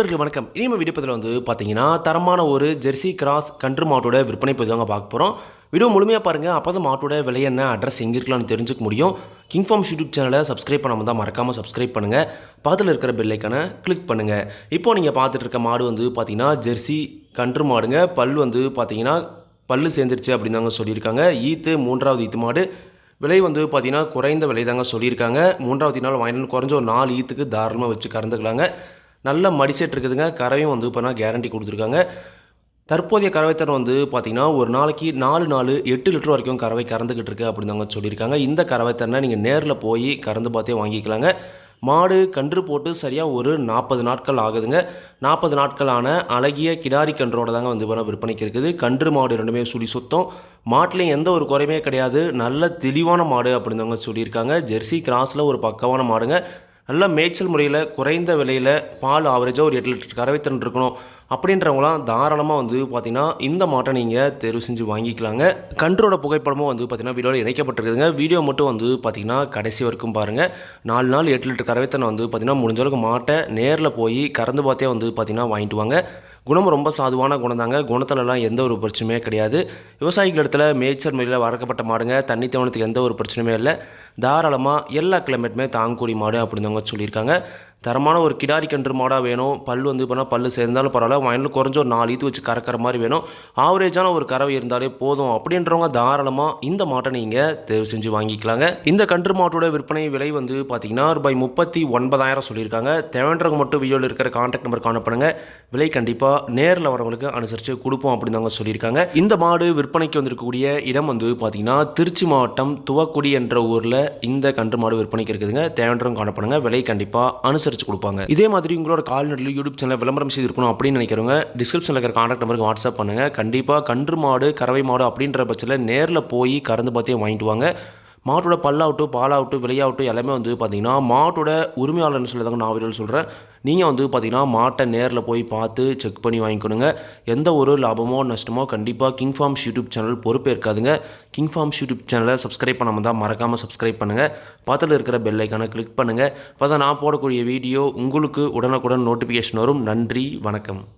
நண்பர்கள் வணக்கம். இனிமே விடுப்பதில் வந்து பார்த்தீங்கன்னா தரமான ஒரு ஜெர்சி கிராஸ் கன்று மாட்டோட விற்பனை பதிவு தாங்க பார்க்க போகிறோம் வீடியோ முழுமையாக பாருங்கள் அப்போ தான் மாட்டோட விலை என்ன அட்ரஸ் எங்கே இருக்கலாம்னு தெரிஞ்சுக்க முடியும். கிங் ஃபார்ம் யூடியூப் சேனலை சப்ஸ்கிரைப் பண்ணாமல் தான் மறக்காமல் சப்ஸ்கிரைப் பண்ணுங்கள் பக்கத்தில் இருக்கிற பில்லைக்கான கிளிக் பண்ணுங்கள் இப்போ நீங்கள் பார்த்துட்டு இருக்க மாடு வந்து பார்த்தீங்கன்னா ஜெர்சி கன்று மாடுங்க. பல் வந்து பார்த்தீங்கன்னா பல் சேர்ந்துருச்சு அப்படின்னு தாங்க சொல்லியிருக்காங்க. ஈத்து மூன்றாவது ஈத்து மாடு. விலை வந்து பார்த்தீங்கன்னா குறைந்த விலை தாங்க சொல்லியிருக்காங்க. மூன்றாவது நாள் வாங்கிட்டு குறைஞ்ச ஒரு நாலு ஈத்துக்கு தாராளமாக வச்சு கறந்துக்கலாங்க. நல்ல மடிசெட் இருக்குதுங்க. கறவையும் வந்து இப்போ கேரண்டி கொடுத்துருக்காங்க. தற்போதைய கறவைத்தரம் வந்து பார்த்திங்கன்னா ஒரு நாளைக்கு நாலு நாலு எட்டு லிட்டர் வரைக்கும் கறவை கறந்துக்கிட்டு இருக்கு அப்படின்னு சொல்லியிருக்காங்க. இந்த கறவைத்தரனை நீங்கள் நேரில் போய் கறந்து பார்த்தே வாங்கிக்கலாங்க. மாடு கன்று போட்டு சரியாக ஒரு நாற்பது நாட்கள் ஆகுதுங்க. நாற்பது நாட்களான அழகிய கிடாரி கன்றோட தாங்க வந்து இப்போ விற்பனைக்கு இருக்குது. கன்று மாடு ரெண்டுமே சுழி சுத்தம். மாட்டிலையும் எந்த ஒரு குறையுமே கிடையாது. நல்ல தெளிவான மாடு அப்படின்னு சொல்லியிருக்காங்க. ஜெர்சி கிராஸில் ஒரு பக்கமான மாடுங்க. நல்ல மேய்ச்சல் முறையில் குறைந்த விலையில் பால் ஆவரேஜாக ஒரு எட்டு லிட்டர் கறவைத்திறன் இருக்கணும் அப்படின்றவங்களாம் தாராளமாக வந்து பார்த்திங்கன்னா இந்த மாட்டை நீங்கள் தேர்வு செஞ்சு வாங்கிக்கலாங்க. கன்றோட புகைப்படமும் வந்து பார்த்திங்கன்னா வீடியோவில் இணைக்கப்பட்டிருக்குதுங்க. வீடியோ மட்டும் வந்து பார்த்திங்கன்னா கடைசி வரைக்கும் பாருங்கள் நாலு நாள் எட்டு லிட்டர் கறவைத்தனை வந்து பார்த்திங்கன்னா முடிஞ்ச அளவுக்கு மாட்டை நேரில் போய் கறந்து பார்த்தே வந்து பார்த்திங்கன்னா வாங்கிட்டு வாங்க. குணம் ரொம்ப சாதுவான குணம் தாங்க குணத்துலலாம் எந்த ஒரு பிரச்சனையுமே கிடையாது. விவசாயிகள் இடத்துல மேய்ச்சல் முறையில் வளர்க்கப்பட்ட மாடுங்க. தண்ணி தேவனத்துக்கு எந்த ஒரு பிரச்சனையுமே இல்லை. தாராளமாக எல்லா கிளைமேட்டுமே தாங்கக்கூடிய மாடு அப்படிதாங்க சொல்லியிருக்காங்க. தரமான ஒரு கிடாரி கன்று மாடாக வேணும். பல் வந்து இப்போ பல் சேர்ந்தாலும் பரவாயில்ல. வயலில் குறைஞ்ச ஒரு நாலு ஈத்து வச்சு கறக்கிற மாதிரி வேணும். ஆவரேஜான ஒரு கறவை இருந்தாலே போதும். அப்படின்றவங்க தாராளமாக இந்த மாட்டை நீங்கள் தேர்வு செஞ்சு வாங்கிக்கலாங்க. இந்த கன்று மாட்டோட விற்பனை விலை வந்து பார்த்தீங்கன்னா ரூபாய் முப்பத்தி ஒன்பதாயிரம் சொல்லியிருக்காங்க. தேவைன்றவங்க மட்டும் வீடியோவில் இருக்கிற கான்டாக்ட் நம்பர் காணப்படுங்க விலை கண்டிப்பாக நேரில் வரவங்களுக்கு அனுசரித்து கொடுப்போம் அப்படின்னு அவங்க சொல்லியிருக்காங்க. இந்த மாடு விற்பனைக்கு வந்திருக்கக்கூடிய இடம் வந்து பார்த்தீங்கன்னா திருச்சி மாவட்டம் துவக்குடி என்ற ஊரில் இந்த கன்று மாடு விற்பனைக்கு இருக்குதுங்க. தேவைன்றவங்க காணப்படுங்க விலை கண்டிப்பாக அனுசரி அனுசரித்து கொடுப்பாங்க. இதே மாதிரி உங்களோட கால்நடையில் யூடியூப் சேனல் விளம்பரம் செய்திருக்கணும் அப்படின்னு நினைக்கிறவங்க டிஸ்கிரிப்ஷனில் இருக்கிற கான்டாக்ட் நம்பருக்கு வாட்ஸ்அப் பண்ணுங்கள் கண்டிப்பாக கன்று மாடு கறவை மாடு அப்படின்ற பட்சத்தில் நேரில் போய் கறந்து பார்த்தே வாங்கிட்டு வாங்க. மாட்டோட பல்லாகட்டும் பாலாகட்டும் விலையாகட்டும் எல்லாமே வந்து பார்த்தீங்கன்னா மாட்டோட உரிமையாளர்னு சொல்லி தாங்க நான் வீடியோ சொல்கிறேன் நீங்கள் வந்து பார்த்தீங்கன்னா மாட்டை நேரில் போய் பார்த்து செக் பண்ணி வாங்கிக்கணுங்க. எந்த ஒரு லாபமோ நஷ்டமோ கண்டிப்பாக கிங் ஃபார்ம்ஸ் யூடியூப் சேனல் பொறுப்பே இருக்காதுங்க. கிங் ஃபார்ம்ஸ் யூடியூப் சேனலை சப்ஸ்கிரைப் பண்ணாமல் தான் மறக்காமல் சப்ஸ்கிரைப் பண்ணுங்கள் பக்கத்தில் இருக்கிற பெல்லைக்கான கிளிக் பண்ணுங்கள் அப்போ தான் நான் போடக்கூடிய வீடியோ உங்களுக்கு உடனுக்குடன் நோட்டிஃபிகேஷன் வரும். நன்றி வணக்கம்.